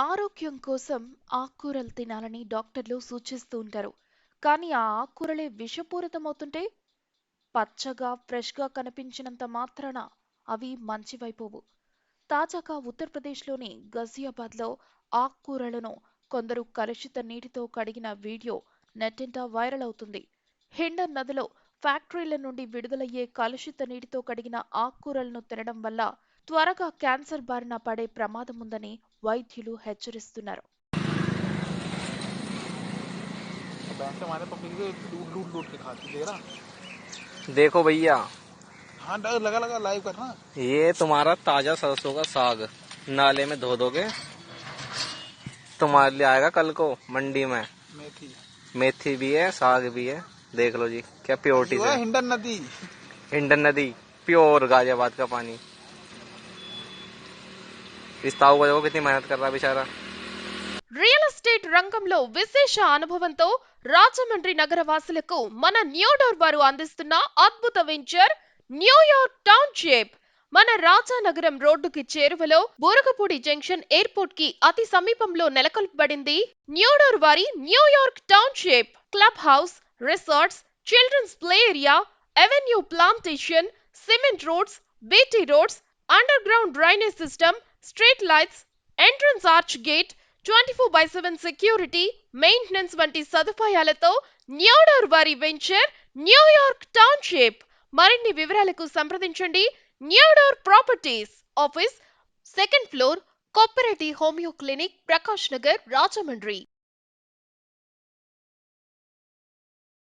ఆరోగ్యం కోసం ఆకుకూరలు తినాలని డాక్టర్లు సూచిస్తూ ఉంటారు. కానీ ఆ ఆకుకూరలే విషపూరితమవుతుంటే పచ్చగా ఫ్రెష్గా కనిపించినంత మాత్రాన అవి మంచివైపోవు. తాజాగా ఉత్తరప్రదేశ్లోని గజియాబాద్లో ఆకుకూరలను కొందరు కలుషిత నీటితో కడిగిన వీడియో నెట్టింట వైరల్ అవుతుంది. హిండన్ నదిలో ఫ్యాక్టరీల నుండి విడుదలయ్యే కలుషిత నీటితో కడిగిన ఆకుకూరలను తినడం వల్ల త్వరగా క్యాన్సర్ బారిన పడే ప్రమాదం ఉందని వైద్యులు హెచ్చరిస్తున్నారు बैंक से हमारे पब्लिक से लूट लूट लूट के खाती दे रहा देखो भैया हाँ डर लगा लगा लाइव करना ये तुम्हारा ताजा सरसों का साग नाले में धो दोगे तुम्हारे लिए आएगा कल को मंडी में मेथी मेथी भी है साग भी है देख लो जी क्या प्योरिटी जो है से हिंडन नदी हिंडन नदी प्योर गाजियाबाद का पानी इस ताऊ को देखो कितनी मेहनत कर रहा है बेचारा రియల్ ఎస్టేట్ రంగంలో విశేష అనుభవంతో రాజమండ్రి నగర వాసులకు మన న్యూడోర్ వారు అందిస్తున్న అద్భుత వెంచర్ న్యూయార్క్ టౌన్షిప్ మన రాజానగరం రోడ్డుకి చేరువలో బోరగపూడి జంక్షన్ ఎయిర్పోర్ట్ కి అతి సమీపంలో నెలకొల్పబడింది న్యూడోర్ వారి New York township club house resorts children's play area avenue plantation cement roads BT roads underground drainage system street lights entrance arch gate twenty four by seven security maintenance వంటి సదుపాయాలతో న్యూడోర్ వారి venture New York township. మరిన్ని వివరాలకు సంప్రదించండి. Newdoor properties office second floor cooperative homeo clinic Prakash Nagar Rajahmundry.